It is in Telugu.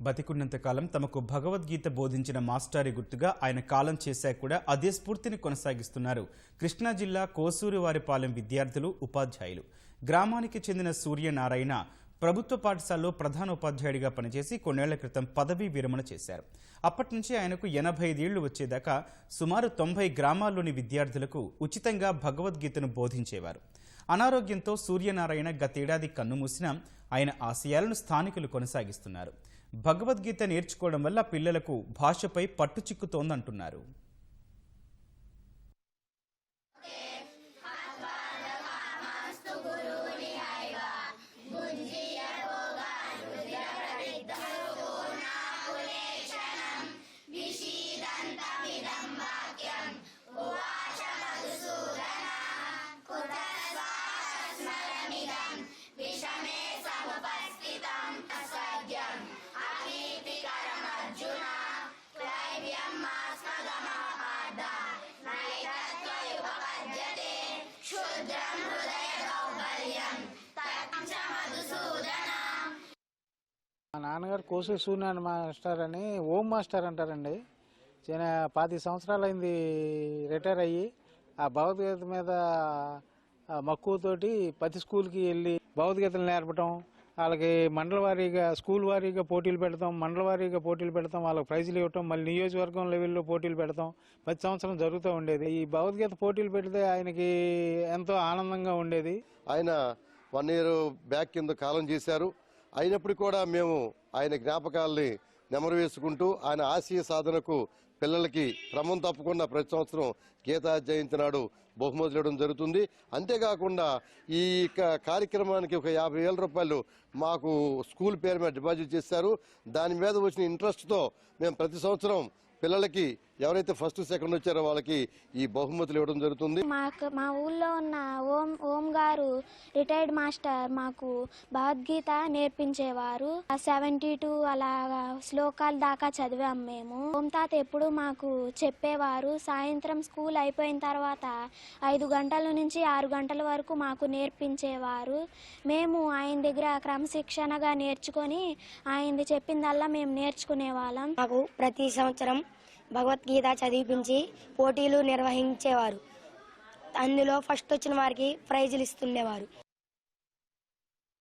బతికున్నంతకాలం తమకు భగవద్గీత బోధించిన మాస్టారి గుర్తుగా ఆయన కాలం చేశాక కూడా అదే స్ఫూర్తిని కొనసాగిస్తున్నారు. కృష్ణా జిల్లా కోసూరివారిపాలెం విద్యార్థులు ఉపాధ్యాయులు. గ్రామానికి చెందిన సూర్యనారాయణ ప్రభుత్వ పాఠశాలలో ప్రధాన ఉపాధ్యాయుడిగా పనిచేసి కొన్నేళ్ళ క్రితం పదవీ విరమణ చేశారు. అప్పటి నుంచి ఆయనకు ఎనభై ఐదేళ్ళు వచ్చేదాకా సుమారు తొంభై గ్రామాల్లోని విద్యార్థులకు ఉచితంగా భగవద్గీతను బోధించేవారు. అనారోగ్యంతో సూర్యనారాయణ గతేడాది కన్నుమూసినా ఆయన ఆశయాలను స్థానికులు కొనసాగిస్తున్నారు. భగవద్గీత నేర్చుకోవడం వల్ల పిల్లలకు భాషపై పట్టు చిక్కుతోందంటున్నారు మా నాన్నగారు కోసే సూర్యనారాయణ మాస్టర్ అని ఓం మాస్టర్ అంటారండి. చిన్న పాతి సంవత్సరాలు అయింది రిటైర్ అయ్యి ఆ భగవద్గీత మీద మక్కువతోటి ప్రతి స్కూల్కి వెళ్ళి భగవద్గీతలు నేర్పడం వాళ్ళకి మండల వారీగా స్కూల్ వారీగా పోటీలు పెడతాం మండల వారీగా పోటీలు పెడతాం వాళ్ళకి ప్రైజులు ఇవ్వటం మళ్ళీ నియోజకవర్గం లెవెల్లో పోటీలు పెడతాం. ప్రతి సంవత్సరం జరుగుతూ ఉండేది. ఈ భగవద్గీత పోటీలు పెడితే ఆయనకి ఎంతో ఆనందంగా ఉండేది. ఆయన వన్ ఇయర్ బ్యాక్ కింద కాలం చేశారు. అయినప్పటికీ కూడా మేము ఆయన జ్ఞాపకాలని నెమరు వేసుకుంటూ ఆయన ఆశయ సాధనకు పిల్లలకి క్రమం తప్పకుండా ప్రతి సంవత్సరం గీతా జయంతి నాడు బహుమతులు ఇవ్వడం జరుగుతుంది. అంతేకాకుండా ఈ కార్యక్రమానికి ఒక యాభై వేల రూపాయలు మాకు స్కూల్ పేరు మీద డిపాజిట్ చేశారు. దాని మీద వచ్చిన ఇంట్రెస్ట్తో మేము ప్రతి సంవత్సరం పిల్లలకి ఎవరైతే ఫస్ట్ సెకండ్ వచ్చారో వాళ్ళకి ఈ బహుమతులు ఇవ్వడం జరుగుతుంది. మాకు మా ఊళ్ళో ఉన్న ఓం ఓం గారు రిటైర్డ్ మాస్టర్ మాకు భగవద్గీత నేర్పించేవారు. సెవెంటీ టూ అలాగా శ్లోకాల దాకా చదివాం మేము. ఓం తాత ఎప్పుడు మాకు చెప్పేవారు. సాయంత్రం స్కూల్ అయిపోయిన తర్వాత ఐదు గంటల నుంచి ఆరు గంటల వరకు మాకు నేర్పించేవారు. మేము ఆయన దగ్గర క్రమశిక్షణగా నేర్చుకొని ఆయనది చెప్పిందల్లా మేము నేర్చుకునే వాళ్ళం మాకు ప్రతి సంవత్సరం భగవద్గీత చదివించి పోటీలు నిర్వహించేవారు. అందులో ఫస్ట్ వచ్చిన వారికి ప్రైజులు ఇస్తుండేవారు.